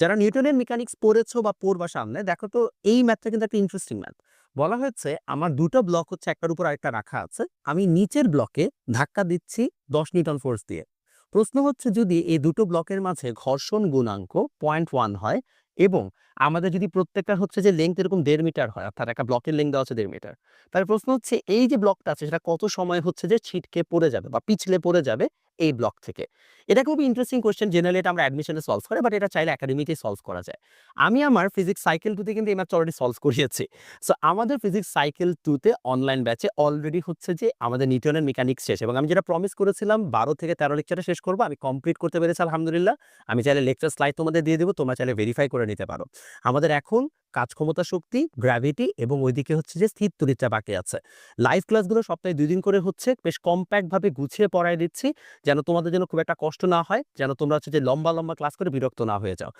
যারা নিউটনের মেকানিক্স পড়েছো বা পড়বা সামনে, দেখো তো এই ম্যাথটা কিন্তু একটা ইন্টারেস্টিং ম্যাথ। বলা হয়েছে, আমার দুটো ব্লক হচ্ছে একটার উপর আরেকটা রাখা আছে, আমি নিচের ব্লকে ধাক্কা দিচ্ছি দশ নিউটন ফোর্স দিয়ে। প্রশ্ন হচ্ছে, যদি এই দুটো ব্লকের মাঝে ঘর্ষণ গুণাঙ্ক পয়েন্ট ওয়ান হয় এবং আমাদের যদি প্রত্যেকটা হচ্ছে যে লেংথ এরকম দেড় মিটার হয়, অর্থাৎ একটা ব্লকের লেংথ দেওয়া আছে দেড় মিটার তাহলে প্রশ্ন হচ্ছে, এই যে ব্লকটা আছে, সেটা কত সময় হচ্ছে যে ছিটকে পড়ে যাবে বা পিছলে পড়ে যাবে এই ব্লক থেকে। এটা খুব ইন্টারেস্টিং কোয়েশ্চেন জেনারেলি এটা আমরা অ্যাডমিশনে সলভ করে বাট এটা চাইলে একাডেমিতেই সলভ করা যায়। আমি আমার ফিজিক্স সাইকেল টুতে কিন্তু এই ম্যাথটা অলরেডি সলভ করিয়েছি। সো আমাদের ফিজিক্স সাইকেল টুতে অনলাইন ব্যাচে অলরেডি হচ্ছে যে আমাদের নিউটনের মেকানিক্স শেষ। এবং আমি যেটা প্রমিস করেছিলাম, বারো থেকে তেরো লেকচারটা শেষ করব, আমি কমপ্লিট করতে পেরেছি, আলহামদুলিল্লাহ। আমি চাইলে লেকচার স্লাইড তোমাদের দিয়ে দেবো, তোমরা চাইলে ভেরিফাই করে নিতে পারো। আমাদের এখন কাজ ক্ষমতা শক্তি গ্র্যাভিটি এবং ওইদিকে হচ্ছে যে স্থির তরিচা বাকি আছে। লাইভ ক্লাসগুলো সপ্তাহে দুই দিন করে হচ্ছে বেশ কম্প্যাক্ট ভাবে গুছিয়ে পড়ায় দিচ্ছি, যেন তোমাদের যেন খুব একটা কষ্ট না হয়, যেন তোমরা হচ্ছে যে লম্বা লম্বা ক্লাস করে বিরক্ত না হয়ে যাও।